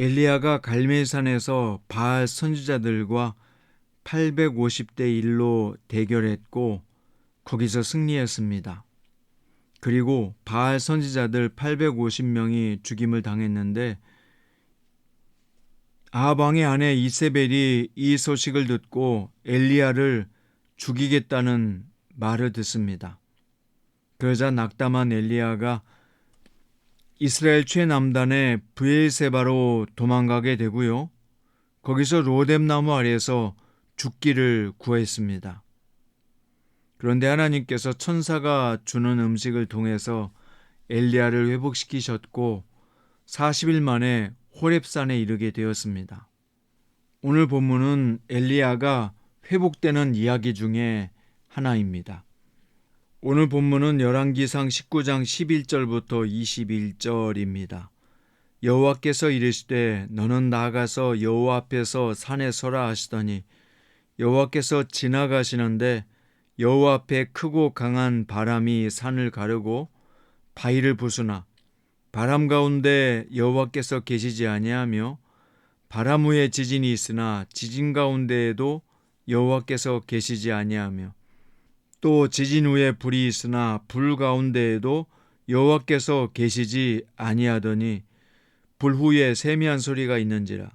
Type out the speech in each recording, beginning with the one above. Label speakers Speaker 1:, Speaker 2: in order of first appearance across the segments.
Speaker 1: 엘리야가 갈멜산에서 바알 선지자들과 850대 1로 대결했고 거기서 승리했습니다. 그리고 바알 선지자들 850명이 죽임을 당했는데 아방의 아내 이세벨이 이 소식을 듣고 엘리야를 죽이겠다는 말을 듣습니다. 그러자 낙담한 엘리야가 이스라엘 최남단의 브엘세바로 도망가게 되고요. 거기서 로뎀나무 아래에서 죽기를 구했습니다. 그런데 하나님께서 천사가 주는 음식을 통해서 엘리야를 회복시키셨고 40일 만에 호렙산에 이르게 되었습니다. 오늘 본문은 엘리야가 회복되는 이야기 중에 하나입니다. 오늘 본문은 열왕기상 19장 11절부터 21절입니다. 여호와께서 이르시되 너는 나가서 여호와 앞에서 산에 서라 하시더니 여호와께서 지나가시는데 여호와 앞에 크고 강한 바람이 산을 가르고 바위를 부수나 바람 가운데 여호와께서 계시지 아니하며 바람 후에 지진이 있으나 지진 가운데에도 여호와께서 계시지 아니하며 또 지진 후에 불이 있으나 불 가운데에도 여호와께서 계시지 아니하더니 불 후에 세미한 소리가 있는지라.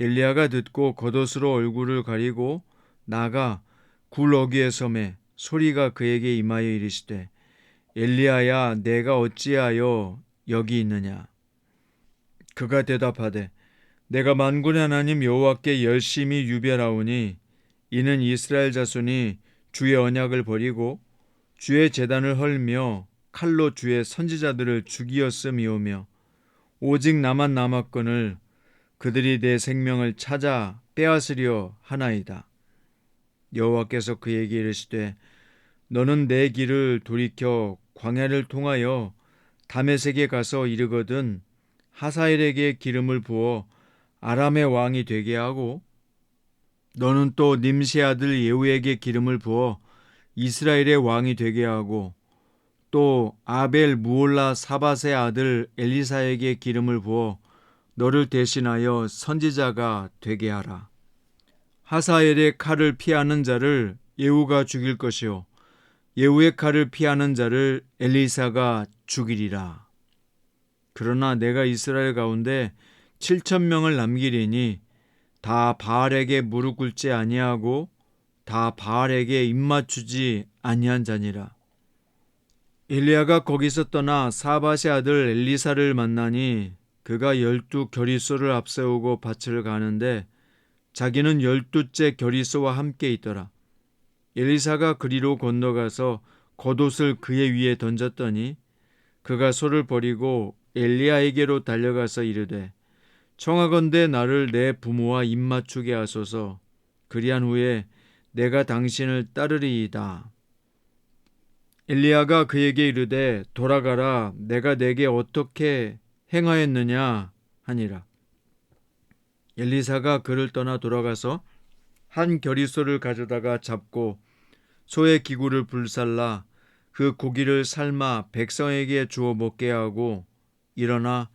Speaker 1: 엘리야가 듣고 겉옷으로 얼굴을 가리고 나가 굴 어귀의 섬에 소리가 그에게 임하여 이르시되 엘리야야 내가 어찌하여 여기 있느냐 그가 대답하되 내가 만군의 하나님 여호와께 열심히 유별하오니 이는 이스라엘 자손이 주의 언약을 버리고 주의 재단을 헐며 칼로 주의 선지자들을 죽이었음이오며 오직 나만 남았건을 그들이 내 생명을 찾아 빼앗으려 하나이다. 여호와께서 그에게 이르시되 너는 내 길을 돌이켜 광야를 통하여 다메섹에 가서 이르거든 하사엘에게 기름을 부어 아람의 왕이 되게 하고 너는 또 님시 아들 예후에게 기름을 부어 이스라엘의 왕이 되게 하고 또 아벨 무올라 사바세 아들 엘리사에게 기름을 부어 너를 대신하여 선지자가 되게 하라. 하사엘의 칼을 피하는 자를 예후가 죽일 것이요 예후의 칼을 피하는 자를 엘리사가 죽이리라. 그러나 내가 이스라엘 가운데 7천 명을 남기리니 다 바알에게 무릎 꿇지 아니하고 다 바알에게 입맞추지 아니한 자니라. 엘리야가 거기서 떠나 사바시 아들 엘리사를 만나니 그가 열두 결의소를 앞세우고 밭을 가는데 자기는 열두째 결의소와 함께 있더라. 엘리사가 그리로 건너가서 겉옷을 그의 위에 던졌더니 그가 소를 버리고 엘리야에게로 달려가서 이르되 청하건대 나를 내 부모와 입맞추게 하소서. 그리한 후에 내가 당신을 따르리이다. 엘리야가 그에게 이르되 돌아가라 내가 내게 어떻게 행하였느냐 하니라. 엘리사가 그를 떠나 돌아가서 한 결의소를 가져다가 잡고 소의 기구를 불살라 그 고기를 삶아 백성에게 주어 먹게 하고 일어나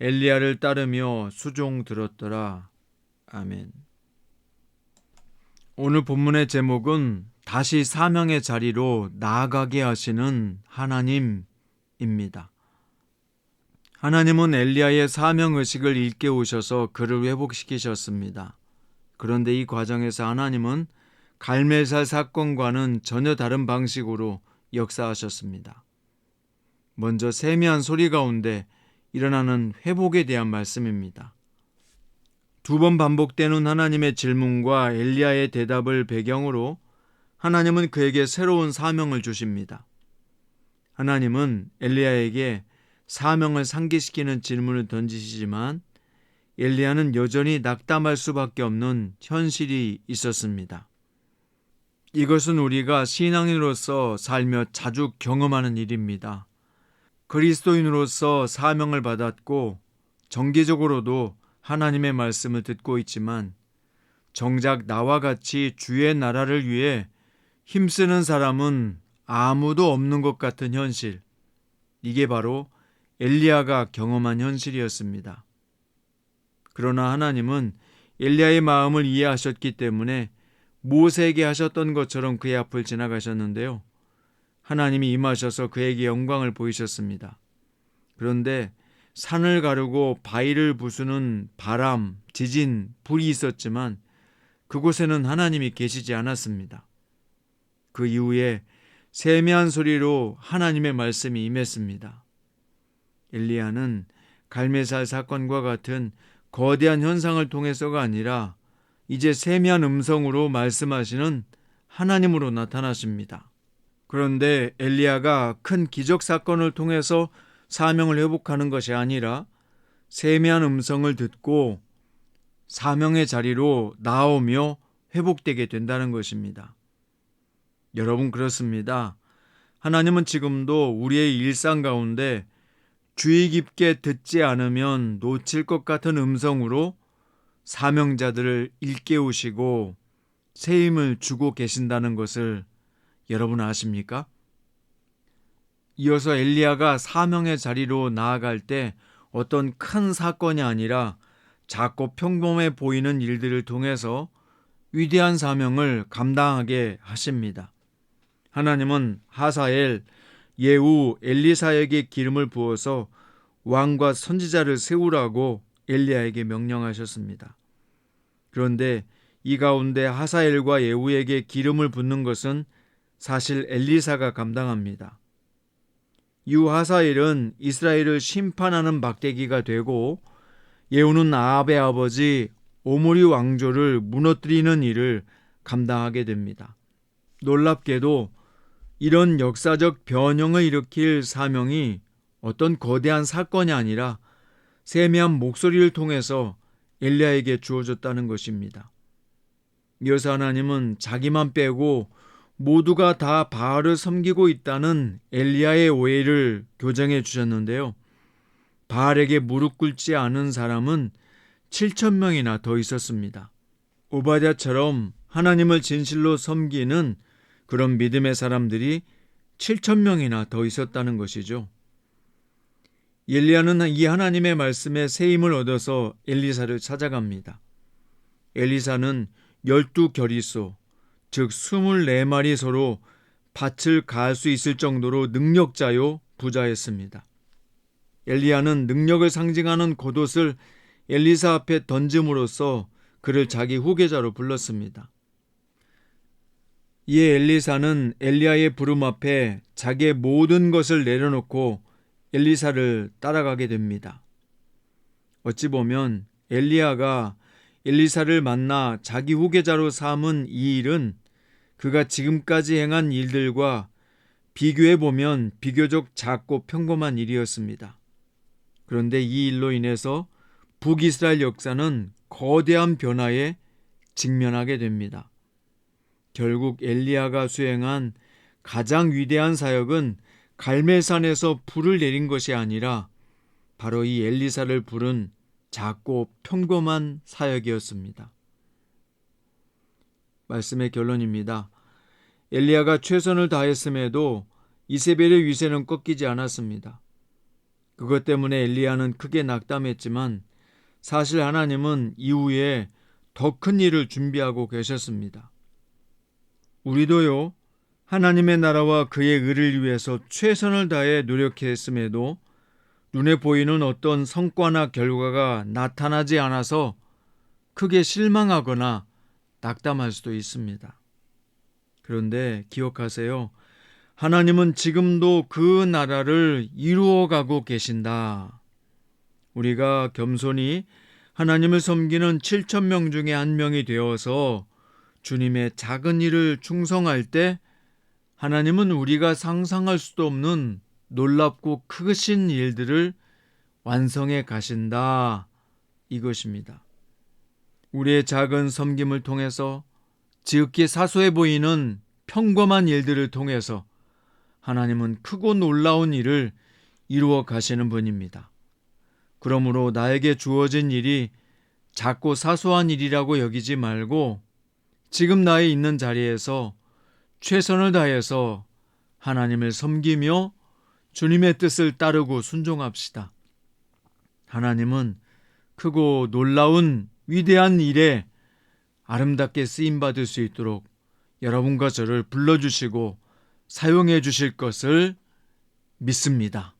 Speaker 1: 엘리야를 따르며 수종 들었더라. 아멘. 오늘 본문의 제목은 다시 사명의 자리로 나아가게 하시는 하나님입니다. 하나님은 엘리야의 사명 의식을 일깨우셔서 그를 회복시키셨습니다. 그런데 이 과정에서 하나님은 갈멜살 사건과는 전혀 다른 방식으로 역사하셨습니다. 먼저 세미한 소리 가운데 일어나는 회복에 대한 말씀입니다. 두 번 반복되는 하나님의 질문과 엘리야의 대답을 배경으로 하나님은 그에게 새로운 사명을 주십니다. 하나님은 엘리야에게 사명을 상기시키는 질문을 던지시지만 엘리야는 여전히 낙담할 수밖에 없는 현실이 있었습니다. 이것은 우리가 신앙인으로서 살며 자주 경험하는 일입니다. 그리스도인으로서 사명을 받았고 정기적으로도 하나님의 말씀을 듣고 있지만 정작 나와 같이 주의 나라를 위해 힘쓰는 사람은 아무도 없는 것 같은 현실. 이게 바로 엘리야가 경험한 현실이었습니다. 그러나 하나님은 엘리야의 마음을 이해하셨기 때문에 모세에게 하셨던 것처럼 그의 앞을 지나가셨는데요. 하나님이 임하셔서 그에게 영광을 보이셨습니다. 그런데 산을 가르고 바위를 부수는 바람, 지진, 불이 있었지만 그곳에는 하나님이 계시지 않았습니다. 그 이후에 세미한 소리로 하나님의 말씀이 임했습니다. 엘리야는 갈매살 사건과 같은 거대한 현상을 통해서가 아니라 이제 세미한 음성으로 말씀하시는 하나님으로 나타나십니다. 그런데 엘리야가 큰 기적 사건을 통해서 사명을 회복하는 것이 아니라 세미한 음성을 듣고 사명의 자리로 나오며 회복되게 된다는 것입니다. 여러분 그렇습니다. 하나님은 지금도 우리의 일상 가운데 주의 깊게 듣지 않으면 놓칠 것 같은 음성으로 사명자들을 일깨우시고 새 힘을 주고 계신다는 것을 여러분 아십니까? 이어서 엘리야가 사명의 자리로 나아갈 때 어떤 큰 사건이 아니라 작고 평범해 보이는 일들을 통해서 위대한 사명을 감당하게 하십니다. 하나님은 하사엘, 예후, 엘리사에게 기름을 부어서 왕과 선지자를 세우라고 엘리야에게 명령하셨습니다. 그런데 이 가운데 하사엘과 예후에게 기름을 붓는 것은 사실 엘리사가 감당합니다. 이후 하사엘은 이스라엘을 심판하는 막대기가 되고 예후는 아합의 아버지 오므리 왕조를 무너뜨리는 일을 감당하게 됩니다. 놀랍게도 이런 역사적 변형을 일으킬 사명이 어떤 거대한 사건이 아니라 세미한 목소리를 통해서 엘리야에게 주어졌다는 것입니다. 이어서 하나님은 자기만 빼고 모두가 다 바알을 섬기고 있다는 엘리야의 오해를 교정해 주셨는데요. 바알에게 무릎 꿇지 않은 사람은 7천 명이나 더 있었습니다. 오바댜처럼 하나님을 진실로 섬기는 그런 믿음의 사람들이 7천 명이나 더 있었다는 것이죠. 엘리야는 이 하나님의 말씀에 새 힘을 얻어서 엘리사를 찾아갑니다. 엘리사는 열두 결의소, 즉 24마리 소로 밭을 갈수 있을 정도로 능력자요 부자였습니다. 엘리야는 능력을 상징하는 겉옷을 엘리사 앞에 던짐으로써 그를 자기 후계자로 불렀습니다. 이에 엘리사는 엘리야의 부름 앞에 자기의 모든 것을 내려놓고 엘리사를 따라가게 됩니다. 어찌 보면 엘리야가 엘리사를 만나 자기 후계자로 삼은 이 일은 그가 지금까지 행한 일들과 비교해 보면 비교적 작고 평범한 일이었습니다. 그런데 이 일로 인해서 북이스라엘 역사는 거대한 변화에 직면하게 됩니다. 결국 엘리야가 수행한 가장 위대한 사역은 갈멜산에서 불을 내린 것이 아니라 바로 이 엘리사를 부른 작고 평범한 사역이었습니다. 말씀의 결론입니다. 엘리야가 최선을 다했음에도 이세벨의 위세는 꺾이지 않았습니다. 그것 때문에 엘리야는 크게 낙담했지만 사실 하나님은 이후에 더 큰 일을 준비하고 계셨습니다. 우리도요, 하나님의 나라와 그의 의를 위해서 최선을 다해 노력했음에도 눈에 보이는 어떤 성과나 결과가 나타나지 않아서 크게 실망하거나 낙담할 수도 있습니다. 그런데 기억하세요. 하나님은 지금도 그 나라를 이루어가고 계신다. 우리가 겸손히 하나님을 섬기는 7천 명 중에 한 명이 되어서 주님의 작은 일을 충성할 때 하나님은 우리가 상상할 수도 없는 놀랍고 크신 일들을 완성해 가신다. 이것입니다. 우리의 작은 섬김을 통해서 지극히 사소해 보이는 평범한 일들을 통해서 하나님은 크고 놀라운 일을 이루어 가시는 분입니다. 그러므로 나에게 주어진 일이 작고 사소한 일이라고 여기지 말고 지금 나의 있는 자리에서 최선을 다해서 하나님을 섬기며 주님의 뜻을 따르고 순종합시다. 하나님은 크고 놀라운 위대한 일에 아름답게 쓰임 받을 수 있도록 여러분과 저를 불러주시고 사용해 주실 것을 믿습니다.